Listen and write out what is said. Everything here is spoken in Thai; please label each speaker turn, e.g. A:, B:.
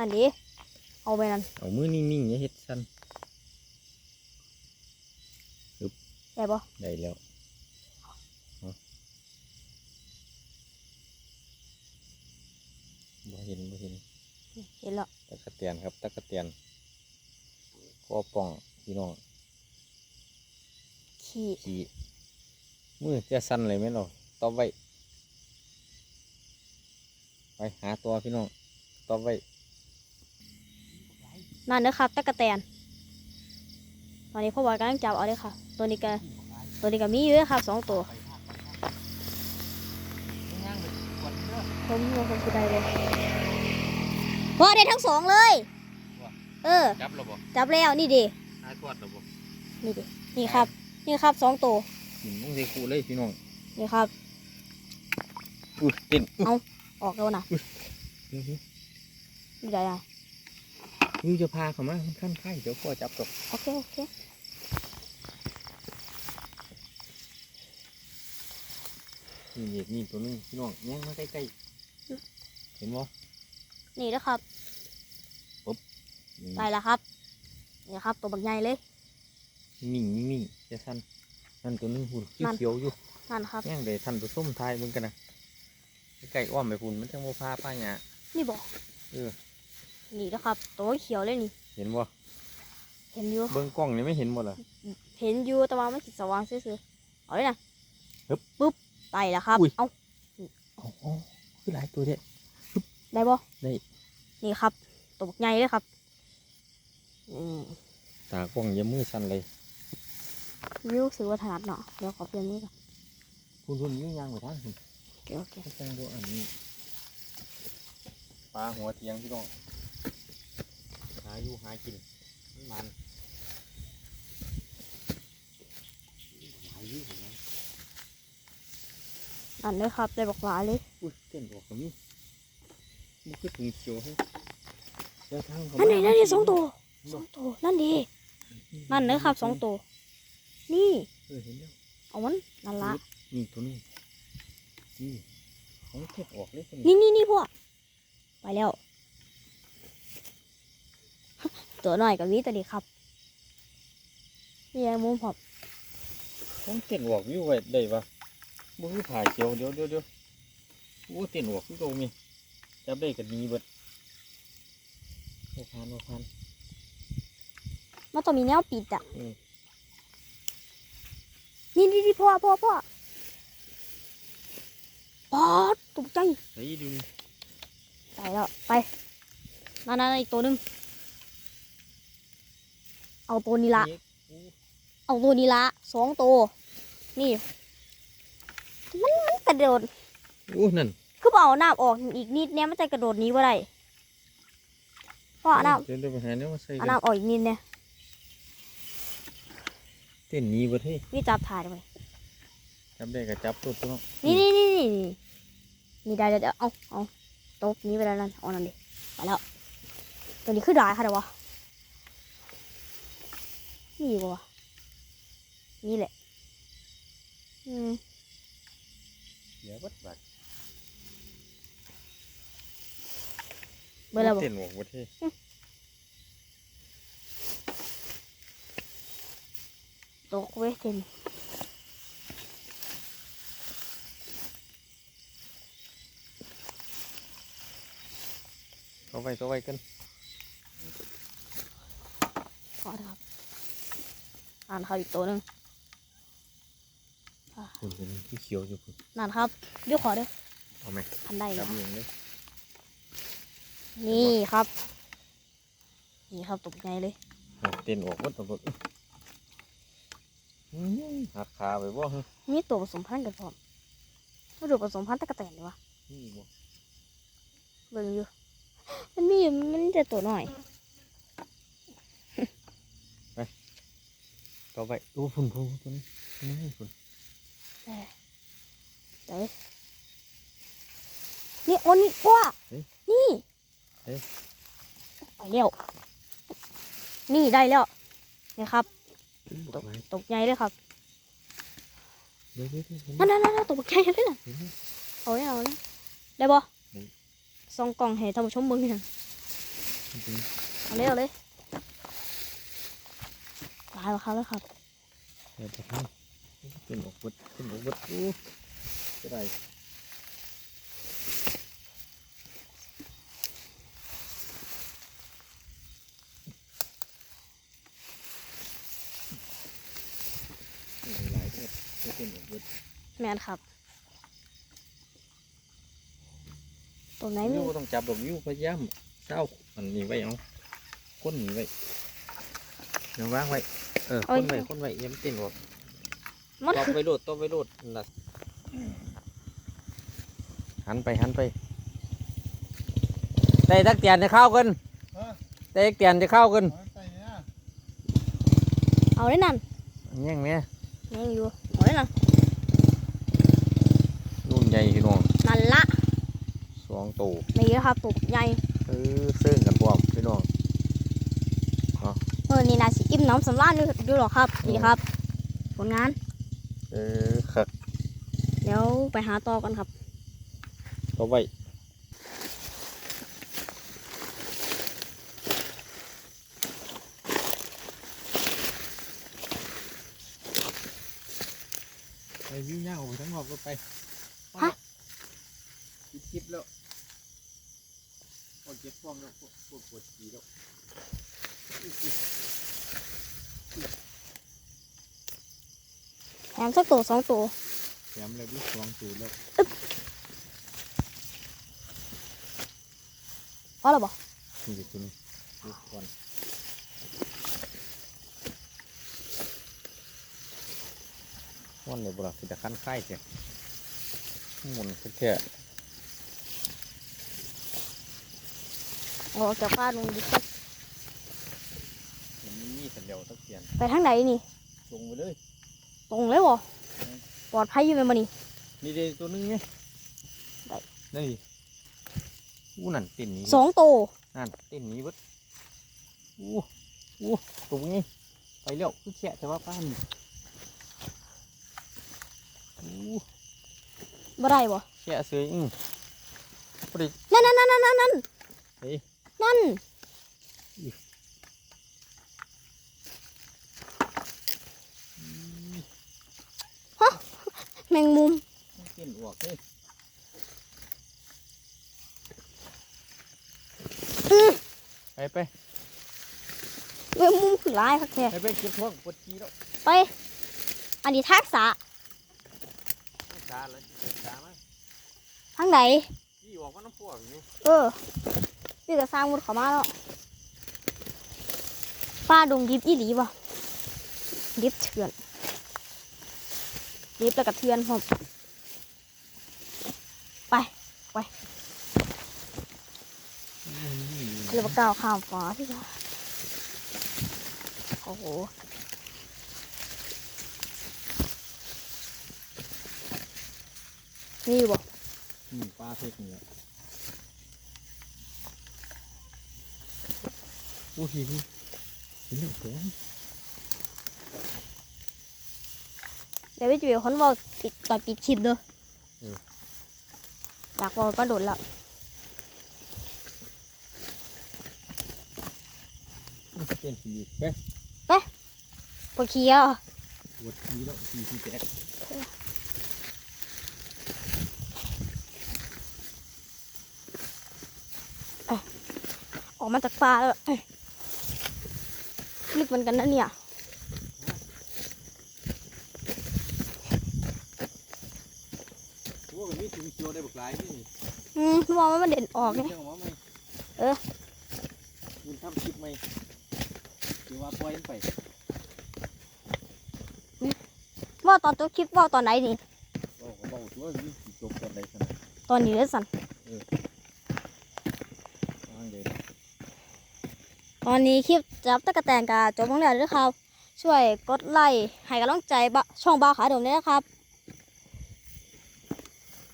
A: นั่นดิเอาไปนั่น
B: เอามือนิ่งๆอย่าเฮ็ดสั้น
A: ได้ปะ
B: ได้แล้วเอาบ่เห็นบ่เห็น
A: เห็นแล้ว
B: ตะกะเตียนครับตะกะเตียนข้อป่องพี่น้อง
A: ขี้
B: ขี่มือจะสั้นเลยไหมเราตอบไว้ ไปหาตัวพี่น้องตอบไว้
A: นั่นนะครับตะกะแตนตอนนี้พ่อบอยกำลังจับเอาเลยค่ะ ตัวนี้ก็ตัวนี้ก็มีอยู่เลยครับสองตัวผมว่าผมจะได้เลยพ่อได้ทั้งสองเลย เออ
B: จับระบบ
A: จับแล้วนี่ดิ
B: หาทอดระบบ
A: นี่ดินี่ครับ นี่ครับสองตัว
B: หินมุ้งใส่คูเลยพี่น้อง
A: นี่ครับ
B: อุ้ยเต้นอุ้ย
A: ออกแล้วนะ
B: อื้อหือ
A: นี่ได้ละ
B: อุ้ ยจะพาเขามาขั้นไข่เดี๋ยวพ่อจับตก
A: โอเคโอเค
B: นี่เหยียดนี่ตัวนึงพี่น้องแย่งมาใกล้ๆเห็นบ่
A: นี่นะครับ
B: นี่
A: ได้แล้วครับนี่ครับ ตัวบักใหญ่เลย
B: นิ่งนิ่งนิ่งจะสั้นนั่นตัวนึงหุ่น
A: นั่น
B: เขียวๆอยู่
A: นั่นครับ
B: แย่งเลยทันตัวส้มทายมึงกันนะใกล้ๆอ้อมไปพุ่นมันจังโมพาป้าหยา
A: นี่บอก
B: เออ
A: นี่นะครับ ตัวเขียวเลยนี่
B: เห็นบ่
A: เห็นอยู่
B: เบิ้งกล้องนี่ไม่เห็นหมดเหรอ
A: เห็นอยู่แต่ว่ามันสิสว่างซื่อๆเอาเลยนะ
B: ฮึบ
A: ปุ๊บไต่แล้วครับ
B: อุ้ย
A: เอา
B: อ๋อคือหลายตัวเด้
A: ได้บ่
B: ได้
A: นี่ครับ ตัวบักใหญ่เลยครับ อืม
B: ตากล้องอยังมือสั่นเลย
A: รู้สึกว่าถนัดเนาะ เดี๋ยวขอเปลี่ยนมือก่อน
B: คุณคุณยิ่งยางไปทางคุณ
A: โอเคโอเค
B: ให้จังดูอันนี้ปลาหัวเทียงพี่น้องหาอยู่หากินมันมันหาอยู่เห็นไหม
A: นั่นเลยครับได้บอกหลายเลย
B: อุ้ยเต้นบอกกับนี่มันคือถุงเขียวให้เดี๋ยวทางเขา
A: นั่นนี่
B: มา
A: นั่นนี่สองตัว
B: เห็น
A: ส
B: บ่
A: องตัวนั่นดีนั่นเลยครับสองตัวนี่
B: เออเห็นแล้ว
A: เอามันนั่นละ
B: นี่ตัวนี้นี่ของเก็บออกเลยตัวนี้
A: นี่นี่นี่พวกไปแล้ว ตัวหน่อยกับวิตัวนี้ครับนี่ยังมุมผม
B: ของเต้นออกอยู่ไว้ได้ปะบ่คือผ่าเขียวเดี๋ยวเดี๋ยวเดี๋ยวโอ้เต้นออกคือโตมีจับได้กันนี้เบิดโอ้พานโอ้พาน
A: มันต้องมีแนวปิดอะ
B: อืม
A: นี่นี่นี่พ่อพ่อพ่อปอดตกใจ
B: ใส่ดูนี่
A: ไปแล้วไปนั่นนั่นอีกตัวหนึง เอาตัวนี้ละ
B: เอ๊ะอู้
A: เอาตัวนี้ละสองตัว นี่ มันมันกระโดด
B: อู้นั่น
A: คือเอาน้ำออกอีกนิดเนี่ยมันจะกระโดดหนี้ว่าไรพ่อเอาน้
B: เดี๋ยวเดี๋ยวไปหาเนี่ยมาใส่ำกั
A: เอา
B: น
A: น้ำออกอีกนิดเนี่ย
B: เต้นหนี้เบิดเฮ้ย
A: วิจับถ่ายได้ไหม
B: จับได้ก็จับตัวตัวเนาะ
A: นี่นี่นี่นี่นี่นี่ได้เดี๋ยวเดี๋ยวเอาเอาตกนี้ไปแล้วนั่นเอานั่นดิไปแล้วตัวนี้คือได้ค่ะเดี๋ยววะ นี่บ่วะนี่แหละ อืม
B: เดี๋ยวเบิดบัด
A: เบอร์แล้วบ่
B: เต้นออกเบิดเฮ้ย
A: ตกเว้ยเต็ม
B: เอาไว้เอาไว้กัน
A: ขอโทษครับ อ่านเขาอีกตัวหนึง
B: คุณเป็นที่เขียวอยู่คุณ
A: นั่นครับเดี๋ยวขอเด้อ
B: เอาไหม
A: ทันได้
B: จั
A: นะ
B: บเองเลย
A: นี่ครับ นี่ครับตกใจเลย
B: เอาเต้นออกเบิดเอาเบิดอื้อหักขาไปบ่ฮะ
A: มีตัวผสมพันธุ์กันพร้อมมาดูผสมพันธุ์ตะกะแตนดีวะ
B: นี่บ่
A: เบิ่งอยู่ มันมีอยู่มันจะตัวหน่อย
B: ต่อไปโอ้พุ่นพุ่นพุ่นนี่พุ่น
A: เอ้ยนี่โอ้นี่ว้านี่
B: เฮ้ย
A: ไปแล้วนี่ได้แล้วนี่ครับ
B: ตกไหม
A: ตกใจเลยครับ
B: เดี๋ยวเดี๋ยวเดี๋ยวเห็นไหม
A: นั่นนั่นนั่นตกใจเลยน่ะ
B: เห็นไหม
A: เอาเนี่ยเอาเนี่ยได้บ่
B: เห็น
A: ส่องกล่องให้ท่านผู้ชมเบิ่งหน่อย
B: จริง
A: เอาเลยเอาเลย ตายแล้วครับแล้วครับ
B: ๆเดี๋ยวจะให้เป็นออกเบิดเป็นออกเบิดอู้จะได้หลายเบิดจะเป็นออกเบิด
A: แมนครับตรงไหนมี
B: วิวต้องจับดอกวิวพยายามเจ้าอันนี้ไว้เอาคนนี้ไว้ เดี๋ยววางไว้ เออคนไว้คนไว้อยังเต้นออก
A: มัน
B: ตบไปโลดตบไปโลดนั่นล่ะหันไปหันไปได้ตักเตียนจะเข้ากัน
C: ฮะ
B: ได้ตักเตียนจะเข้ากัน
C: เอาใส่เนี่ย
A: เอาได้นั่น
B: ยังเนี่ย
A: ยังอยู่เอาได้นั่น
B: นุ่นใหญ่พี่น้อง
A: นั่นละ
B: สองตัว
A: นี่นะครับตุกใหญ่
B: เออเสื่องกันพร้อมพี่น้อง
A: เออนี่นาสิอิ่ มน้ำสำราญดูดูหรอกครับนี่ครับ ผลงาน
B: เออครับ
A: เดี๋ยวไปหาต่อกันครับ
B: ต่อไว้ไปวิวย่างออกไปทั้งนอกก็ไป
A: ฮะ
B: คิดคลิปแล้วพอเก็บฟองแล้วพวกพวกปวดฉี่แล้ว
A: แถมสักตัวสองตัว
B: แถมเลยวิสองตูดแล้ว
A: พอแล้วบ่
B: นี่จะกินดูก่อนวันเลยบุรักสิจะขั้นไข่เจ้ะหมุนแค่
A: ออกจากบ้านลงดิครั บ
B: มันมีสัญญาตะเกียน
A: ไปทางไหนนี่
B: ลงไปเลย
A: ตรงเลยบ่ปลอดภัยอยู่ไหมมันนี่
B: นี่เดตัวหนึงไง
A: ได้
B: นี่อู้นั่นติ่นนี้
A: สองตัว
B: นั่นติ่นนี้เบิดอู้อู้ตรงนี้ไปเร็วคือแฉะแต่ว่าป้านอู้
A: บ่ได้บ่
B: แฉะเสืออือพอดี
A: นั่นนั่นนั่นนั่นนั่น
B: เฮ้ย
A: นั่น มงมุม
B: ติ่นออกเลย
A: อื้อ
B: ไปไป
A: แมงมุมคือร้ายครับแท้
B: ไปไปเก็บท้องปวดขี้แล้ว
A: ไป อันนี้ทักษะ
B: ชาเลยเก็บชามา
A: ทางไหน
B: ขี้ออกมาน้ำพวกอยู่
A: เออนี่ก็สร้างมุดเข้ามาแล้วป้าดงดิบอีหลีบ่ดิบเถื่อน ดิบแล้วก็เถื่อนผมไป ไปเรือก้าวข้ามฟ้าที่ละโอ้โหนี่บ่
B: นี่ปลาเพกเนี่ยโอ้ยเห็นเห็นเรื่องของ
A: เดี๋ยวพี่จุ๋ยคนบอกปิดตอนปิดคลิปเด้ออยากบอกก็โดดละ
B: เป็นสีไป
A: ปวดขี้อะ
B: ปวดขี้แล้วขี้ขี้แตก
A: ออกมาจากป่าแล้วเอ้ยลึกเหมือนกันนะเนี่ย
B: โอ้ ยมีถึงเกียวได้บุกหลายนี่
A: อืมมองว่ามันเด่นออกไง
B: เรื่องว่าไหม
A: เออ
B: คุณทำคลิปไหมหรือว่าปล่อยมันไป
A: ว่าตอนตัวคลิปว่าตอนไหนนี่
B: เบาก็เบาตัวนี่สิจบตอนใดขนาด
A: ตอนนี้เลยสัน
B: วางเลย
A: ตอนนี้คลิปจับตะกะแตนกาจบลงแล้วเด้วยครับ ช่วยกดไลค์ให้กำลังใจบะช่องบ้าขาดมด้วยนะครับ